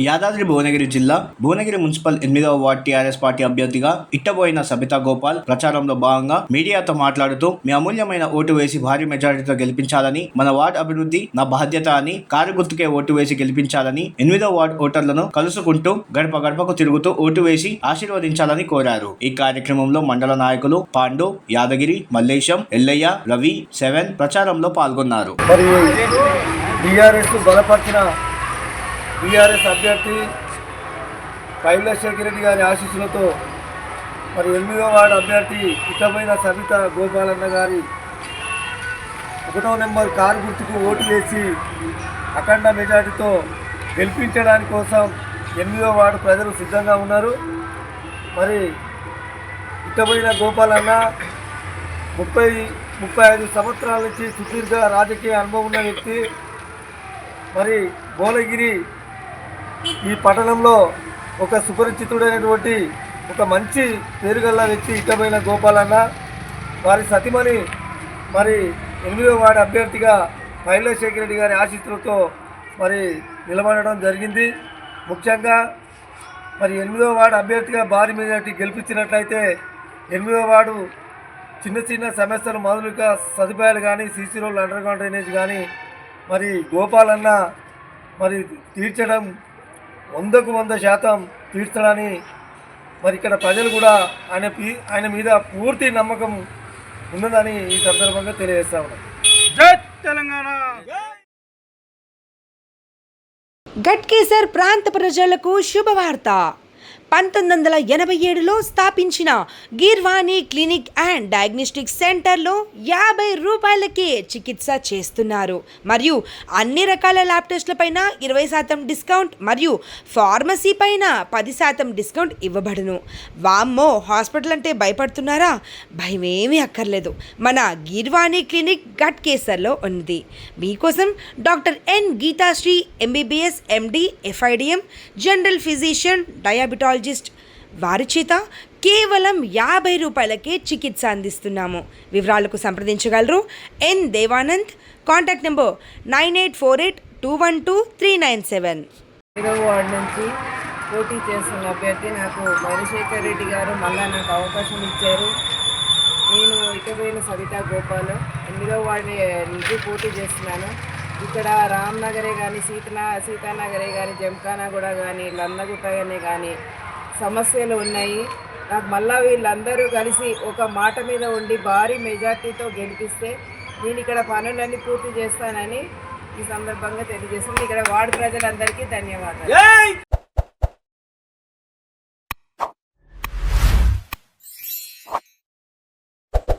యాదాద్రి భువనగిరి జిల్లా భువనగిరి మున్సిపల్ ఎనిమిదవ ward TRS party అభ్యర్థిగా ఇట్టబోయిన సబితా గోపాల్ ప్రచారంలో భాగంగా మీడియాతో మాట్లాడుతూ మీ అమూల్యమైన ఓటు వేసి భారీ మెజారిటీతో గెలిపించాలని మన వార్డ్ అభివృద్ధి నా బాధ్యత అని కారు గుర్తుకే ఓటు వేసి గెలిపించాలని ఎనిమిదవ వార్డ్ ఓటర్లను కలుసుకుంటూ గడప గడపకు తిరుగుతూ ఓటు వేసి ఆశీర్వదించాలని కోరారు. ఈ కార్యక్రమంలో మండల నాయకులు పాండు యాదగిరి మల్లేశం ఎల్లయ్య రవి సెవెన్ ప్రచారంలో పాల్గొన్నారు. మరి బలపరిచిన బీఆర్ఎస్ అభ్యర్థి కైలాశేఖర రెడ్డి గారి ఆశీస్సులతో మరి ఎనిమిదో వార్డు అభ్యర్థి ఇకమైన సబిత గోపాలన్న గారి ఒకటో నెంబర్ కారు గుర్తుకు ఓటు వేసి అఖండ మెజార్టీతో గెలిపించడానికి కోసం ఎనిమిదో వార్డు ప్రజలు సిద్ధంగా ఉన్నారు. మరి ఇకమైన గోపాలన్న ముప్పై ముప్పై ఐదు సంవత్సరాల నుంచి సుదీర్ఘ రాజకీయ అనుభవం ఉన్న వ్యక్తి. మరి భువనగిరి ఈ పట్టణంలో ఒక సుపరిచితుడైనటువంటి ఒక మంచి పేరుగల్ల వ్యక్తి ఇష్టమైన గోపాలన్న వారి సతిమణి మరి ఎనిమిదో వార్డు అభ్యర్థిగా శేఖర్ రెడ్డి గారి ఆశీస్సులతో మరి నిలబడడం జరిగింది. ముఖ్యంగా మరి ఎనిమిదో వార్డు అభ్యర్థిగా భారీ మెజార్టీ గెలిపించినట్లయితే ఎనిమిదో వార్డు చిన్న చిన్న సమస్యలు మౌలిక సదుపాయాలు కానీ సీసీ రోడ్లు అండర్ గ్రౌండ్ డ్రైనేజ్ కానీ మరి గోపాలన్న మరి తీర్చడం వందకు వంద శాతం తీర్చడని మరి ఇక్కడ ప్రజలు కూడా ఆయన పీ- ఆయన మీద పూర్తి నమ్మకం ఉన్నదని ఈ సందర్భంగా తెలియజేస్తా ఉన్నాం. గట్కేసర్ ప్రాంత ప్రజలకు శుభవార్త. పంతొమ్మిది వందల ఎనభై ఏడులో స్థాపించిన గీర్వాణి క్లినిక్ అండ్ డయాగ్నోస్టిక్ సెంటర్లో యాభై రూపాయలకే చికిత్స చేస్తున్నారు. మరియు అన్ని రకాల ల్యాబ్ టెస్ట్లపైన ఇరవై శాతం డిస్కౌంట్ మరియు ఫార్మసీ పైన పది శాతం డిస్కౌంట్ ఇవ్వబడును. వామ్మో హాస్పిటల్ అంటే భయపడుతున్నారా? భయమేమీ అక్కర్లేదు. మన గీర్వాణి క్లినిక్ గట్ కేసర్లో ఉంది మీకోసం doctor N Geethasri MBBS MD FIDM general physician diabetologist వారి చేత కేవలం యాభై రూపాయలకే చికిత్స అందిస్తున్నాము. వివరాలకు సంప్రదించగలరు. N Devanand contact number nine eight four eight two one two three nine seven. ఐదవ వార్డు నుంచి పోటీ చేస్తున్న అభ్యర్థి నాకు మణిశేఖర్ రెడ్డి గారు మళ్ళా నాకు అవకాశం ఇచ్చారు. నేను ఇకపోయిన సవితా గోపాల్. ఎనిమిదో వార్డు నుంచి పోటీ చేస్తున్నాను. ఇక్కడ రామ్ నగరే కానీ సీతనా సీతానగరే కానీ జంకానగూడ కానీ లందగుట్టగానే కానీ సమస్యలు ఉన్నాయి. నాకు మళ్ళా వీళ్ళందరూ కలిసి ఒక మాట మీద ఉండి భారీ మెజార్టీతో గెలిపిస్తే నేను ఇక్కడ పనులన్నీ పూర్తి చేస్తానని ఈ సందర్భంగా తెలియజేస్తుంది ఇక్కడ వార్డు ప్రజలందరికీ ధన్యవాదాలు.